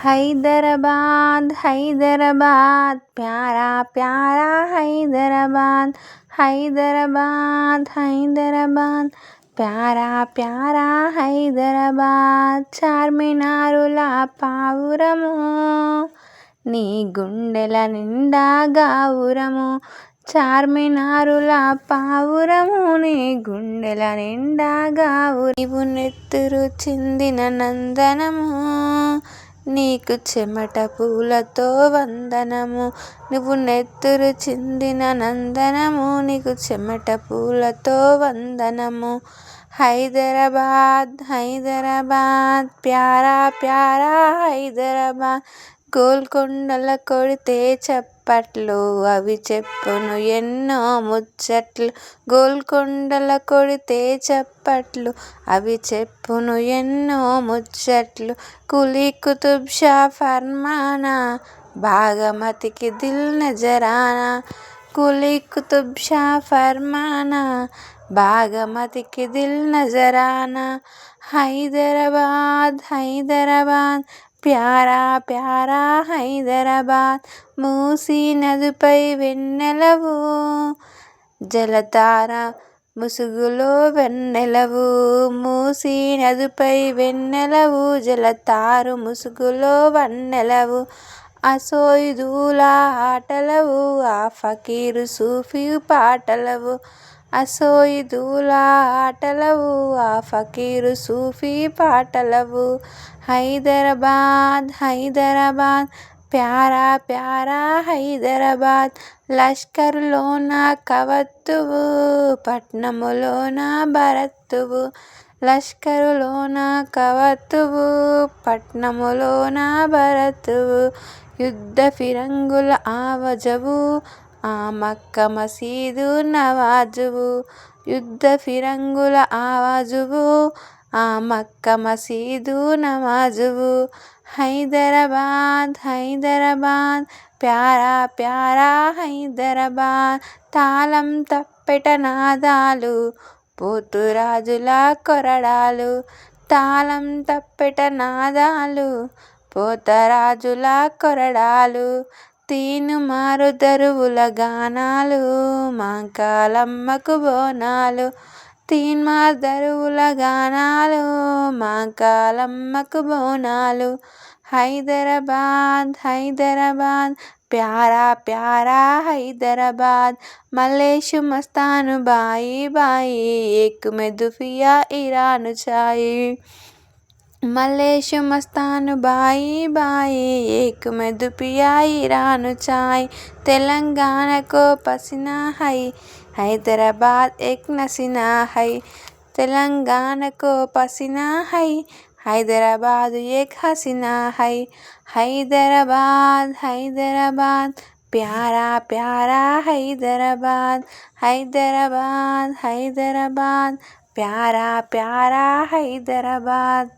హైదరాబాద్ హైదరాబాద్ ప్యారా ప్యారా హైదరాబాద్ హైదరాబాద్ హైదరాబాద్ ప్యారా ప్యారా హైదరాబాద్ చార్మినారుల పావురము నీ గుండెల నిండా గావురము చార్మినారుల పావురము నీ గుండెల నిండా గావురు నీవు నెత్తురు చిందిన నందనము నీకు చెమట పూలతో వందనము నువ్వు నెత్తురు చిందిన నందనము నీకు చెమట పూలతో వందనము. హైదరాబాద్ హైదరాబాద్ ప్యారా ప్యారా హైదరాబాద్. గోల్కొండల కొడితే చప్పట్లు అవి చెప్పును ఎన్నో ముచ్చట్లు. గోల్కొండల కొడితే చప్పట్లు అవి చెప్పును ఎన్నో ముచ్చట్లు. కులీ కుతుబ్ షా ఫర్మానా బాగమతికి దిల్ నజరానా కులీ కుతుబ్ షా ఫర్మానా బాగమతికి దిల్ నజరానా హైదరాబాద్ హైదరాబాద్ ప్యారా ప్యారా హైదరాబాద్ మూసీ నదిపై వెన్నెలవు. జలతార ముసుగులో వెన్నెలవు మూసీ నదిపై వెన్నెలవు. జలతారు ముసుగులో వన్నెలవు అసోయిదూల ఆటలవు ఆ ఫకీరు సూఫీ పాటలవు. అసోయిదూల ఆటలవు ఆ ఫకీరు సూఫీ పాటలవు. హైదరాబాద్ హైదరాబాద్ ప్యారా ప్యారా హైదరాబాద్. లష్కర్లోన కవత్తువు పట్నములోన భరత్తువు. లష్కరులోన కవత్తువు పట్నములోన భరత్తువు. యుద్ధ ఫిరంగుల ఆవజవు ఆ మక్క మసీదు నవాజువు యుద్ధ ఫిరంగుల ఆవాజువు ఆ మక్క మసీదు నవాజువు. హైదరాబాద్ హైదరాబాద్ ప్యారా ప్యారా హైదరాబాద్ తాళం తప్పెట నాదాలు పోతురాజుల కొరడాలు తాళం తప్పెట నాదాలు పోతరాజుల కొరడాలు తీను మారు దరువుల గానాలు మాంకాలమ్మకు బోనాలు. తీన్మార్ దరువుల గానాలు మాంకాలమ్మకు బోనాలు. హైదరాబాద్ హైదరాబాద్ ప్యారా ప్యారా హైదరాబాద్. మల్లేషు మస్తాను బాయి బాయి ఏక్ మే దుఫియా ఇరాను చాయి. మల్లేషు మస్తాను బాయి బాయి ఏక్ మే దుఫియా ఇరాను చాయ్ తెలంగాణకో పసినా హై హైదరాబాద్ ఏక్ నసీనా హై తెలంగాణకో పసినా హై హైదరాబాద్ ఏక్ హసీనా హై హైదరాబాద్ హైదరాబాద్ ప్యారా ప్యారా హైదరాబాద్ హైదరాబాద్ హైదరాబాద్ ప్యారా ప్యారా హైదరాబాద్